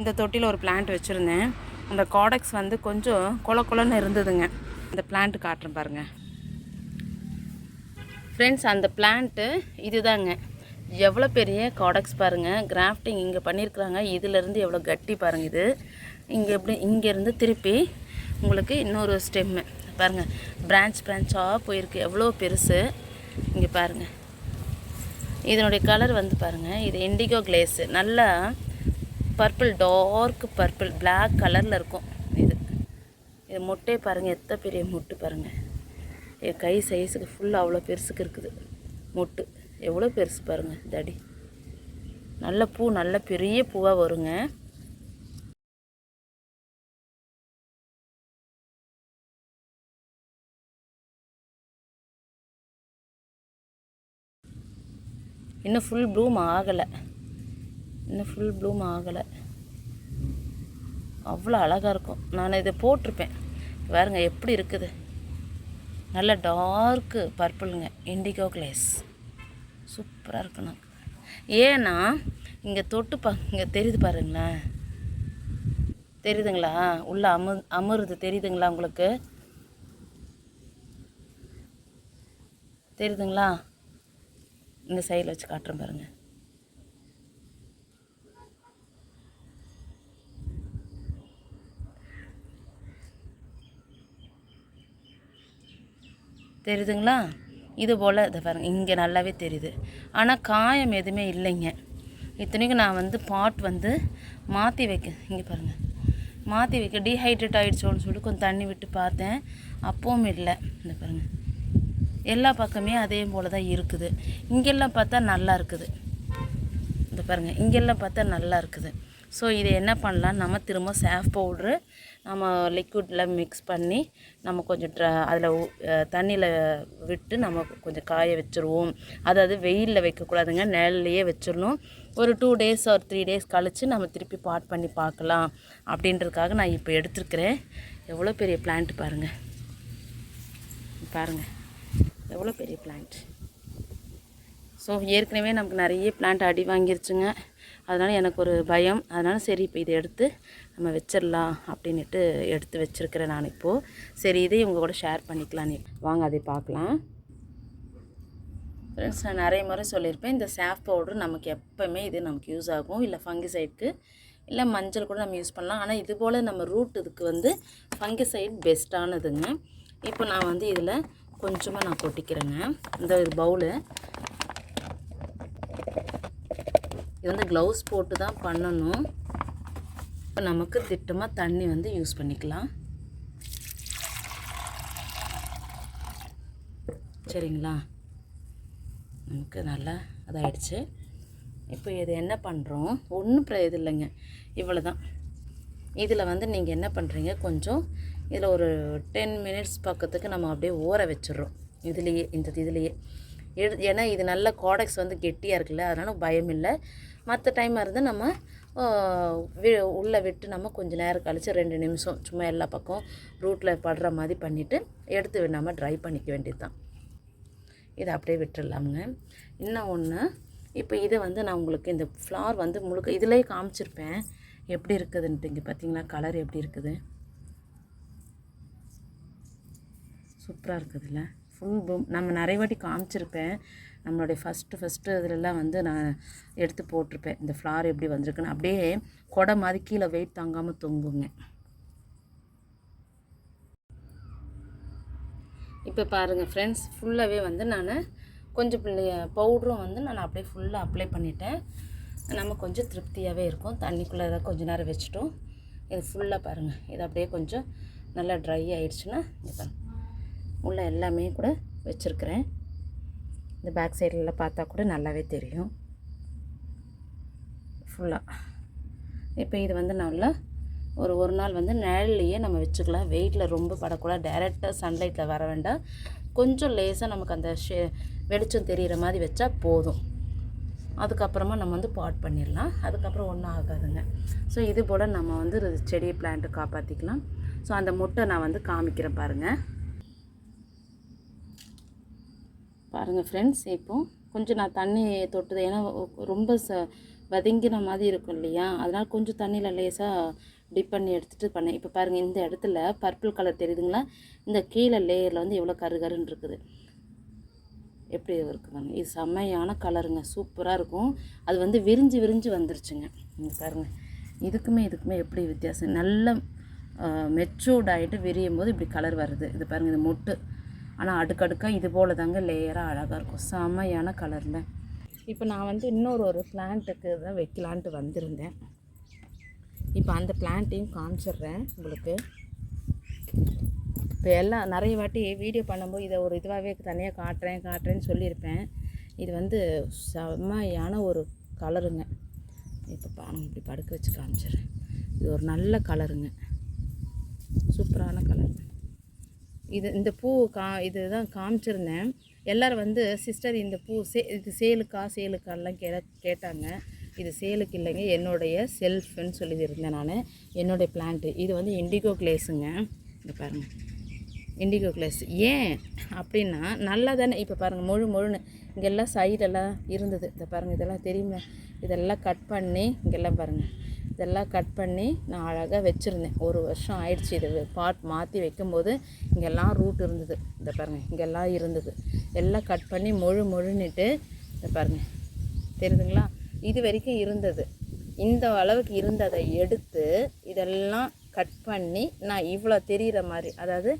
இந்த தொட்டியில் ஒரு பிளான்ட் வச்சுருந்தேன். அந்த காடக்ஸ் வந்து கொஞ்சம் கொல கொலன்னு இருந்ததுங்க. இந்த பிளான்ட் காட்டுறேன் பாருங்கள் ஃப்ரெண்ட்ஸ் அந்த பிளான்ட்டு இதுதாங்க. எவ்வளோ பெரிய காடக்ஸ் பாருங்கள் கிராஃப்டிங் இங்கே பண்ணியிருக்கிறாங்க இதிலேருந்து எவ்வளோ கட்டி பாருங்கள் இது. இங்கே எப்படி இங்கேருந்து திருப்பி உங்களுக்கு இன்னொரு ஸ்டெம்மு பாருங்கள் பிரான்ச் பிரான்ச்சாக போயிருக்கு. எவ்வளோ பெருசு. இங்கே பாருங்கள் இதனுடைய கலர் வந்து பாருங்கள் இது இண்டிகோ கிளேஸு நல்லா பர்பிள் டார்க் பர்பிள் பிளாக் கலரில் இருக்கும். இது. இது மொட்டையை பாருங்கள் எத்தனை பெரிய முட்டு பாருங்கள் என் கை சைஸுக்கு ஃபுல்லாக அவ்வளோ பெருசுக்கு இருக்குது. மொட்டு. எவ்வளோ பெருசு பாருங்கள் தடி நல்ல பூ நல்ல பெரிய பூவாக வருங்க. இன்னும் ஃபுல் ப்ளூம் ஆகலை. இன்னும் ஃபுல் ப்ளூம் ஆகலை. அவ்வளோ அழகாக இருக்கும். நான் இதை போட்டிருப்பேன். பாருங்க எப்படி இருக்குது? நல்ல டார்க்கு பர்பிளுங்க இண்டிகோ கிளேஸ் சூப்பராக இருக்கணும் ஏன்னா இங்கே தொட்டு பா இங்கே தெரியுது பாருங்களேன். தெரியுதுங்களா? உள்ள அமு அமருது. தெரியுதுங்களா உங்களுக்கு? தெரியுதுங்களா? இந்த சைடில் வச்சு காட்டுறேன் பாருங்கள் தெரியுதுங்களா இது போல் இதை பாருங்கள் இங்கே நல்லாவே தெரியுது ஆனால் காயம் எதுவுமே இல்லைங்க. இத்தனைக்கும் நான் வந்து பாட் வந்து மாற்றி வைக்க இங்கே பாருங்கள் மாற்றி வைக்க டீஹைட்ரேட் ஆகிடுச்சோன்னு சொல்லி கொஞ்சம் தண்ணி விட்டு பார்த்தேன். அப்பவும் இல்லை. இந்த பாருங்கள் எல்லா பக்கமே அதே போல் தான் இருக்குது. இங்கெல்லாம் பார்த்தா நல்லா இருக்குது. இந்த பாருங்கள் இங்கெல்லாம் பார்த்தா நல்லா இருக்குது. ஸோ இதை என்ன பண்ணலாம்? நம்ம திரும்ப சேஃப் பவுட்ரு நம்ம லிக்விடில் மிக்ஸ் பண்ணி நம்ம கொஞ்சம் ட்ர அதில் தண்ணியில் விட்டு நம்ம கொஞ்சம் காய வச்சுருவோம். அதாவது வெயிலில் வைக்கக்கூடாதுங்க நிழல்லையே வச்சிடணும் ஒரு டூ டேஸ் ஒரு த்ரீ டேஸ் கழித்து நம்ம திருப்பி பாட் பண்ணி பார்க்கலாம். அப்படின்றதுக்காக நான் இப்போ எடுத்துருக்கிறேன். எவ்வளோ பெரிய பிளான்ட் பாருங்கள் பாருங்கள் எவ்வளோ பெரிய பிளான்ட் ஸோ ஏற்கனவே நமக்கு நிறைய பிளான்ட் அடி வாங்கிருச்சுங்க. அதனால் எனக்கு ஒரு பயம். அதனால் சரி இப்போ இதை எடுத்து நம்ம வச்சிடலாம் அப்படின்ட்டு எடுத்து வச்சுருக்கிறேன் நான் இப்போது சரி இதை இவங்க கூட ஷேர் பண்ணிக்கலாம் வாங்க அதை பார்க்கலாம். ஃப்ரெண்ட்ஸ் நான் நிறைய முறை சொல்லியிருப்பேன் இந்த சாஃப் பவுடர் நமக்கு எப்போவுமே இது நமக்கு யூஸ் ஆகும். இல்லை ஃபங்கிசைடுக்கு இல்லை மஞ்சள் கூட நம்ம யூஸ் பண்ணலாம். ஆனால் இது போல் நம்ம ரூட் இதுக்கு வந்து ஃபங்கிசைட் பெஸ்ட்டானதுங்க இப்போ நான் வந்து இதில் கொஞ்சமாக நான் கொட்டிக்கிறேங்க. இந்த ஒரு பவுலு இது வந்து க்ளவுஸ் போட்டு தான் பண்ணணும். இப்போ நமக்கு திட்டமாக தண்ணி வந்து யூஸ் பண்ணிக்கலாம். சரிங்களா? நமக்கு நல்லா அதாயிடுச்சு இப்போ இது என்ன பண்ணுறோம் ஒன்றும் பிர இது இல்லைங்க. இவ்வளோ தான் இதில் வந்து நீங்கள் என்ன பண்ணுறீங்க கொஞ்சம் இதில் ஒரு டென் மினிட்ஸ் பக்கத்துக்கு நம்ம அப்படியே ஊற வச்சிடுறோம். இதுலேயே இந்த இதுலேயே. எடு ஏன்னா இது நல்ல கோடக்ஸ் வந்து கெட்டியாக இருக்குல்ல அதனால் பயம் இல்லை மற்ற டைமாக இருந்து நம்ம உள்ளே விட்டு நம்ம கொஞ்சம் நேரம் கழித்து ரெண்டு நிமிஷம் சும்மா எல்லா பக்கம் ரூட்டில் படுற மாதிரி பண்ணிவிட்டு எடுத்து நம்ம ட்ரை பண்ணிக்க வேண்டியது தான் இதை அப்படியே விட்டுடலாமுங்க இன்னும் ஒன்று இப்போ இதை வந்து நான் உங்களுக்கு இந்த ஃப்ளார் வந்து முழுக்க இதிலே காமிச்சிருப்பேன். எப்படி இருக்குதுன்ட்டு இங்கே பார்த்தீங்களா கலர் எப்படி இருக்குது? சூப்பராக இருக்குதுல்ல. ஃபுல் பூம் நம்ம நிறைய வாட்டி காமிச்சிருப்பேன். நம்மளுடைய ஃபஸ்ட்டு ஃபஸ்ட்டு இதிலெல்லாம் வந்து நான் எடுத்து போட்டிருப்பேன். இந்த ஃப்ளார் எப்படி வந்திருக்குன்னு. அப்படியே கொடை மாதிரி கீழே வெயிட் தாங்காமல் தொங்குங்க. இப்போ பாருங்கள் ஃப்ரெண்ட்ஸ் ஃபுல்லாகவே வந்து நான் கொஞ்சம் பிள்ளைய பவுடரும் வந்து நான் அப்படியே ஃபுல்லாக அப்ளை பண்ணிட்டேன். நம்ம கொஞ்சம் திருப்தியாகவே இருக்கும். தண்ணிக்குள்ளே ஏதாவது கொஞ்சம் நேரம் வச்சுட்டோம். இது ஃபுல்லாக பாருங்கள் இது அப்படியே கொஞ்சம் நல்லா ட்ரை ஆயிடுச்சுன்னா இது பாருங்க. உள்ள எல்லாமே கூட வச்சுருக்கிறேன். இந்த பேக் சைடில் பார்த்தா கூட நல்லாவே தெரியும். ஃபுல்லாக இப்போ இது வந்து நல்லா ஒரு ஒரு நாள் வந்து நிழல்லையே நம்ம வச்சுக்கலாம். வெயிட்டில் ரொம்ப படக்கூடாது. டைரெக்டாக சன்லைட்டில் வர வேண்டாம். கொஞ்சம் லேசாக நமக்கு அந்த ஷே வெளிச்சம் தெரிகிற மாதிரி வச்சா போதும். அதுக்கப்புறமா நம்ம வந்து பாட் பண்ணிடலாம். அதுக்கப்புறம் ஒன்றும் ஆகாதுங்க. ஸோ இது போல் நம்ம வந்து செடி பிளான்ட்டு காப்பாற்றிக்கலாம் ஸோ அந்த முட்டை நான் வந்து காமிக்கிறேன் பாருங்கள் பாருங்கள் ஃப்ரெண்ட்ஸ் இப்போது கொஞ்சம் நான் தண்ணி தொட்டது ஏன்னா ரொம்ப ச வதங்கின மாதிரி இருக்கும் இல்லையா? அதனால் கொஞ்சம் தண்ணியில் லேசாக டிப் பண்ணி எடுத்துகிட்டு பண்ணேன். இப்போ பாருங்கள் இந்த இடத்துல பர்பிள் கலர் தெரியுதுங்களா? இந்த கீழே லேயரில் வந்து எவ்வளோ கரு கருன்னு இருக்குது. எப்படி இருக்குதுங்க இது செம்மையான கலருங்க சூப்பராக இருக்கும். அது வந்து விரிஞ்சு விரிஞ்சு வந்துருச்சுங்க. இங்கே பாருங்கள் இதுக்குமே இதுக்குமே எப்படி வித்தியாசம்? நல்ல மெச்சூர்ட் ஆகிட்டு விரியும் போது இப்படி கலர் வருது. இது பாருங்கள் இது மொட்டு. ஆனால் அடுக்கடுக்காக இது போல் தாங்க லேயராக அழகாக இருக்கும். செம்மையான கலரில் இப்போ நான் வந்து இன்னொரு ஒரு பிளான்ட்டுக்கு தான் வைக்கலான்ட்டு வந்திருந்தேன். இப்போ அந்த பிளான்ட்டையும் காமிச்சிடுறேன் உங்களுக்கு. இப்போ எல்லாம் நிறைய வாட்டி வீடியோ பண்ணும்போது இதை ஒரு இதுவாகவே தனியாக காட்டுறேன் காட்டுறேன்னு சொல்லியிருப்பேன். இது வந்து செம்மையான ஒரு கலருங்க இப்போ பாருங்க இப்படி படுக்க வச்சு காமிச்சிடுறேன். இது ஒரு நல்ல கலருங்க சூப்பரான கலருங்க இது இந்த பூ கா இதுதான் காமிச்சிருந்தேன். எல்லோரும் வந்து சிஸ்டர் இந்த பூ சே இது சேலுக்கா சேலுக்காலாம் கே கேட்டாங்க. இது சேலுக்கு இல்லைங்க என்னுடைய செல்ஃப்னு சொல்லியிருந்தேன் நான். என்னுடைய பிளான்ட்டு. இது வந்து இண்டிகோ கிளேஸுங்க. இங்கே பாருங்கள் இண்டிகோ கிளேஸ். ஏன் அப்படின்னா நல்லா தானே இப்போ பாருங்கள் முழு முழுன்னு. இங்கெல்லாம் சைடெல்லாம் இருந்தது. இந்த பாருங்கள் இதெல்லாம் தெரியுமா? இதெல்லாம் கட் பண்ணி இங்கெல்லாம் பாருங்கள் இதெல்லாம் கட் பண்ணி நான் அழகாக வச்சுருந்தேன். ஒரு வருஷம் ஆயிடுச்சு இது பாட் மாற்றி வைக்கும்போது இங்கெல்லாம் ரூட் இருந்தது. இந்த பாருங்கள் இங்கெல்லாம் இருந்தது. எல்லாம் கட் பண்ணி முழு முழுன்னுட்டு இந்த பாருங்கள் தெரியுதுங்களா? இது வரைக்கும் இருந்தது. இந்த அளவுக்கு இருந்ததை எடுத்து இதெல்லாம் கட் பண்ணி நான் இவ்வளோ தெரிகிற மாதிரி அதாவது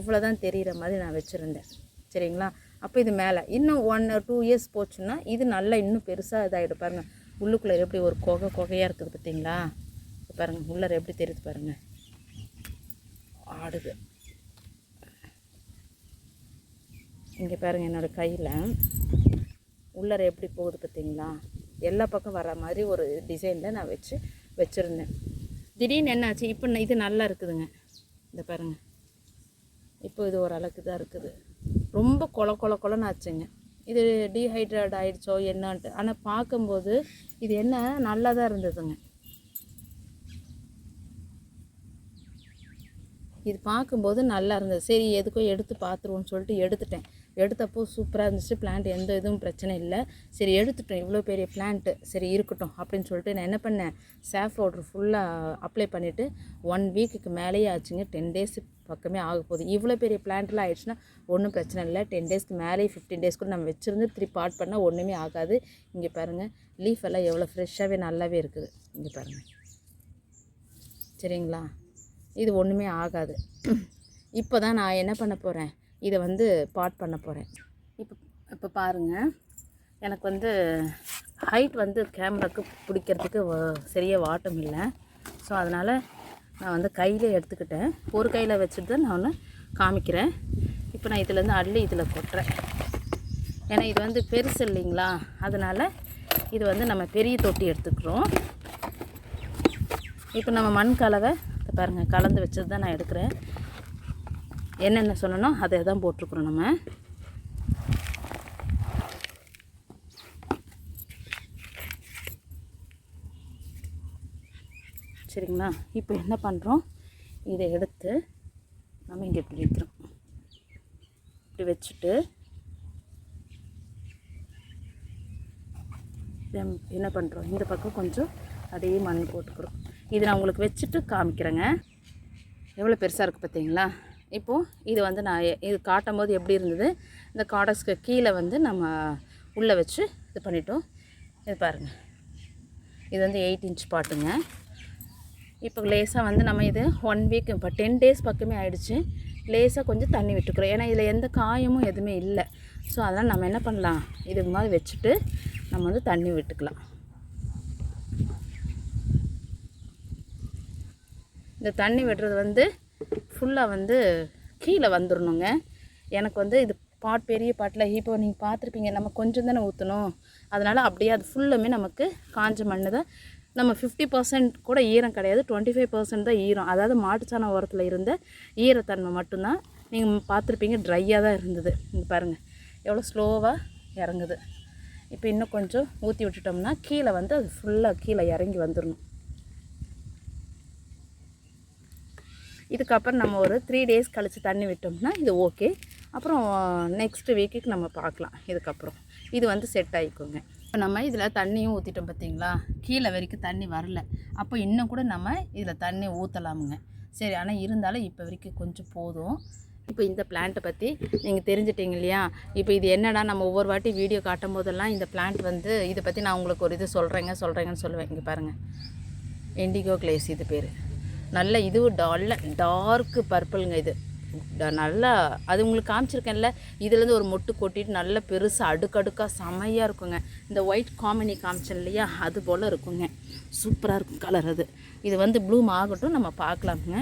இவ்வளோ தான் தெரிகிற மாதிரி நான் வச்சுருந்தேன். சரிங்களா? அப்போ இது மேலே. இன்னும் ஒன் டூ இயர்ஸ் போச்சுன்னா இது நல்லா இன்னும் பெருசாக இதாகிடும் பாருங்கள் உள்ளுக்குள்ளே எப்படி ஒரு கொகை குகையாக இருக்குது பார்த்தீங்களா? பாருங்கள் உள்ளார எப்படி தெரியுது பாருங்கள் ஆடுது. இங்கே பாருங்கள் என்னோடய கையில் உள்ளார எப்படி போகுது பார்த்தீங்களா? எல்லா பக்கம் வர மாதிரி ஒரு டிசைனில் நான் வச்சு வச்சுருந்தேன். திடீர்னு என்னாச்சு? இப்போ இது நல்லா இருக்குதுங்க. இந்த பாருங்கள் இப்போ இது ஓரளவுக்கு தான் இருக்குது. ரொம்ப கொல கொல கொலன்னு ஆச்சுங்க. இது டீஹைட்ரேட் ஆயிடுச்சோ என்னான்ட்டு. ஆனால் பார்க்கும்போது இது என்ன? நல்லா தான் இருந்ததுங்க. இது பார்க்கும்போது நல்லா இருந்தது. சரி எதுக்கோ எடுத்து பார்த்துருவோம்னு சொல்லிட்டு எடுத்துட்டேன். எடுத்தப்போ சூப்பராக இருந்துச்சு. பிளான்ட் எந்த இதுவும் பிரச்சனை இல்லை. சரி எடுத்துட்டோம். இவ்வளோ பெரிய பிளான்ட்டு சரி இருக்கட்டும் அப்படின்னு சொல்லிட்டு நான் என்ன பண்ணேன்? சேஃப் பவுட்ரு ஃபுல்லாக அப்ளை பண்ணிவிட்டு ஒன் வீக்குக்கு மேலேயே ஆச்சுங்க. டென் டேஸ் பக்கமே ஆக போகுது. இவ்வளோ பெரிய பிளான்ட்லாம் ஆயிடுச்சுன்னா ஒன்றும் பிரச்சனை இல்லை. டென் டேஸ்க்கு மேலே ஃபிஃப்டீன் டேஸ் கூட நம்ம வச்சுருந்து த்ரீ பார்ட் பண்ணால் ஒன்றுமே ஆகாது. இங்கே பாருங்கள் லீஃப் எல்லாம் எவ்வளோ ஃப்ரெஷ்ஷாகவே நல்லாவே இருக்குது. இங்கே பாருங்கள் சரிங்களா? இது ஒன்றுமே ஆகாது. இப்போ தான் நான் என்ன பண்ண போகிறேன் இதை வந்து பாட் பண்ண போகிறேன் இப்போ இப்போ பாருங்கள் எனக்கு வந்து ஹைட் வந்து கேமராக்கு பிடிக்கிறதுக்கு சரியாக வாட்டம் இல்லை. ஸோ அதனால் நான் வந்து கையில் எடுத்துக்கிட்டேன். ஒரு கையில் வச்சுட்டு தான் நான் ஒன்று காமிக்கிறேன். இப்போ நான் இதுலேருந்து அள்ளி இதில் கொட்டுறேன். ஏன்னா இது வந்து பெருசு இல்லைங்களா? அதனால் இது வந்து நம்ம பெரிய தொட்டி எடுத்துக்கிறோம். இப்போ நம்ம மண் கலவை இதை பாருங்கள் கலந்து வச்சது தான் நான் எடுக்கிறேன். என்னென்ன சொன்னனோ அதை தான் போட்டிருக்குறோம் நம்ம. சரிங்களா? இப்போ என்ன பண்ணுறோம் இதை எடுத்து நம்ம இங்கே இப்படி வைக்கிறோம். இப்படி வச்சுட்டு என்ன பண்ணுறோம் இந்த பக்கம் கொஞ்சம் அதையே மண் போட்டுக்கிறோம். இது நான் உங்களுக்கு வச்சுட்டு காமிக்கிறேங்க. எவ்வளோ பெருசாக இருக்குது பார்த்தீங்களா இப்போது இது வந்து நான் இது காட்டும் போது எப்படி இருந்தது? இந்த காடஸ்க்கு கீழே வந்து நம்ம உள்ளே வச்சு இது பண்ணிட்டோம். இது பாருங்கள் இது வந்து எயிட் இன்ச் பாட்டுங்க. இப்போ லேசாக வந்து நம்ம இது ஒன் வீக் இப்போ டென் டேஸ் பக்கமே ஆயிடுச்சு. லேசாக கொஞ்சம் தண்ணி விட்டுக்கிறோம். ஏன்னா இதில் எந்த காயமும் எதுவுமே இல்லை. ஸோ அதனால் நம்ம என்ன பண்ணலாம்? இதுக்கு மாதிரி வச்சுட்டு நம்ம வந்து தண்ணி விட்டுக்கலாம். இந்த தண்ணி விடுறது வந்து ஃபுல்லாக வந்து கீழே வந்துடணுங்க எனக்கு வந்து இது பாட் பெரிய பாட்டில் இப்போ நீங்கள் பார்த்துருப்பீங்க நம்ம கொஞ்சம் தானே ஊற்றணும் அதனால் அப்படியே அது ஃபுல்லுமே நமக்கு காஞ்ச மண்ணு தான் நம்ம ஃபிஃப்டி பர்சன்ட் கூட ஈரம் கிடையாது டுவெண்ட்டி ஃபைவ் பர்சன்ட் தான் ஈரம். அதாவது மாட்டுச்சாண உரத்தில் இருந்த ஈரத்தன்மை மட்டும்தான் நீங்கள் பார்த்துருப்பீங்க ட்ரையாக தான் இருந்தது. இங்கே பாருங்கள் எவ்வளோ ஸ்லோவாக இறங்குது. இப்போ இன்னும் கொஞ்சம் ஊற்றி விட்டுட்டோம்னா கீழே வந்து அது ஃபுல்லாக கீழே இறங்கி வந்துடணும் இதுக்கப்புறம் நம்ம ஒரு த்ரீ டேஸ் கழித்து தண்ணி விட்டோம்னா இது ஓகே அப்புறம் நெக்ஸ்ட் வீக்குக்கு நம்ம பார்க்கலாம். இதுக்கப்புறம். இது வந்து செட் ஆகிக்கோங்க இப்போ நம்ம இதில் தண்ணியும் ஊற்றிட்டோம் பார்த்தீங்களா? கீழே வரைக்கும் தண்ணி வரல. அப்போ இன்னும் கூட நம்ம இதில் தண்ணி ஊற்றலாமுங்க சரி ஆனால் இருந்தாலும் இப்போ வரைக்கும் கொஞ்சம் போதும். இப்போ இந்த பிளான்ட்டை பற்றி நீங்கள் தெரிஞ்சிட்டிங்க இல்லையா? இப்போ இது என்னடா நம்ம ஒவ்வொரு வாட்டி வீடியோ காட்டும் போதெல்லாம் இந்த பிளான்ட் வந்து இதை பற்றி நான் உங்களுக்கு ஒரு இது சொல்கிறேங்க சொல்கிறேங்கன்னு சொல்லுவேன். இங்கே பாருங்கள் இண்டிகோ கிளேஸ் இது பேர். நல்ல இதுவும் டல்ல டார்க்கு பர்பிளுங்க இது. நல்லா அது உங்களுக்கு காமிச்சிருக்கேன்ல இதுலேருந்து ஒரு மொட்டு கொட்டிட்டு நல்லா பெருசாக அடுக்கடுக்காக செமையாக இருக்குங்க. இந்த ஒயிட் காமினி காமிச்சேன் இல்லையா அது போல் இருக்குங்க. சூப்பராக இருக்கும் கலர் அது. இது வந்து ப்ளூம் ஆகட்டும் நம்ம பார்க்கலாமுங்க.